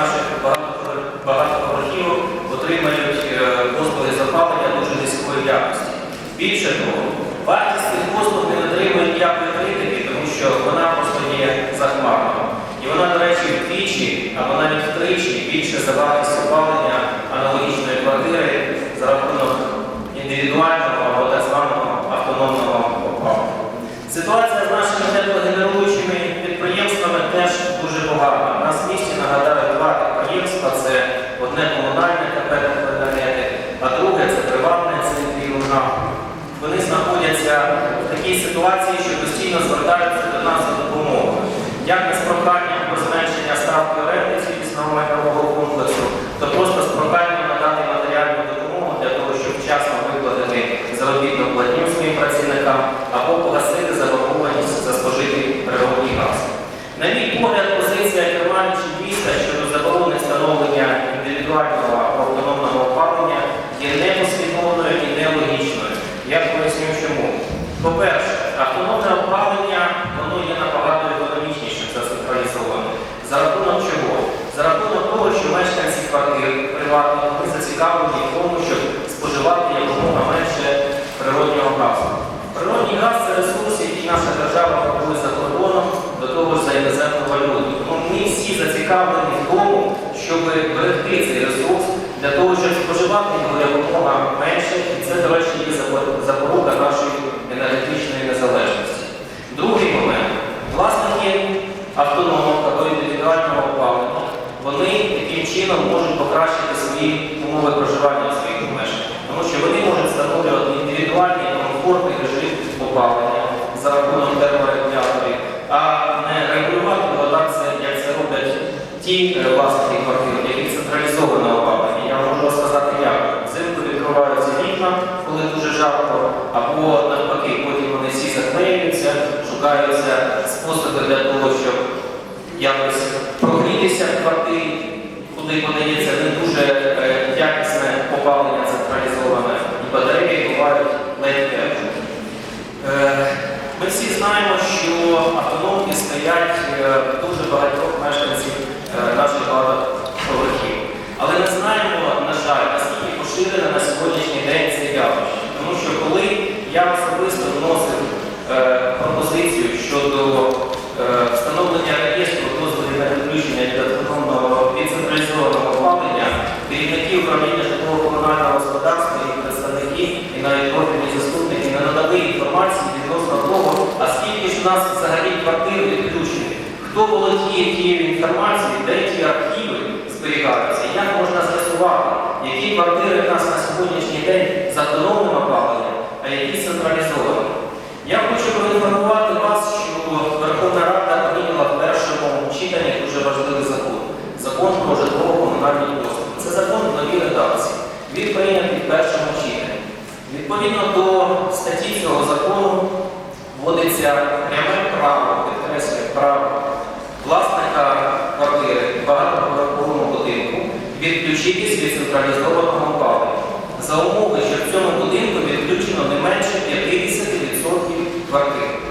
наших багатоповер- багатоповерхівок отримають е, послуги з дуже низької якості. Більше того, вартість цих послуг не отримує ніякої критики, тому що вона просто є захмарною. І вона, до речі, вдвічі або навіть втричі більше за вартість опалення аналогічної квартири за рахунок індивідуального або так званого автономного опалення. Ситуація з нашими теплогенеруючими підприємствами теж дуже погана. У нас в місті нагадаю такій ситуації, що постійно звертаються до нас за допомогою. Як із проханням про зменшення ставки оренди цілісного майнового По-перше, автономне опалення воно є набагато економічнішим за централізоване. За рахунок чого? За рахунок того, що мешканці квартир приватних зацікавлені в тому, щоб споживати якомога менше природнього газу. Природний газ це ресурс, який наша держава купує за кордоном до того ж за іноземну валюту. Тому ми всі зацікавлені в тому, щоб берегти цей ресурс для того, щоб споживати його якомога менше, і це, до речі, є запо- запорука нашої енергетичної незалежності. Другий момент. Власники автономного або індивідуального опалення, вони таким чином можуть покращити свої умови проживання своїх мешканців, тому що вони можуть встановлювати індивідуальний комфортний режим опалення за рахунок терморегуляторів, а не регулювати так, як це роблять ті е, власники квартир, які централізоване опалення. Я можу розказати, як взимку відкриваються вікна, коли дуже жарко, або навпаки, потім вони всі заклеюються, шукаються способи для того, щоб якось прогрітися в квартирі, куди подається не дуже е, якісне опалення централізоване, і батареї бувають ледь теплі. Е, Ми всі знаємо, що автономки стоять е, дуже багатьох мешканців е, наших багатоповерхів. Але не знаємо, на жаль, наскільки поширена на сьогоднішній день це явище. Тому що коли я особисто вносив взагалі квартир відключених, хто володіє тією інформацією, де ті архіви зберігаються, як можна з'ясувати, які квартири в нас на сьогоднішній день з автономним опаленням, а які централізовані. Я хочу проінформувати вас, що Верховна Рада прийняла в першому читанні дуже важливий закон. Закон про житлово-комунальні послуги. Це закон в новій редакції. Він прийнятий в першому читанні. Відповідно до статті цього закону вводиться пряме централізованого опалення за умови, що в цьому будинку відключено не менше 50% квартир.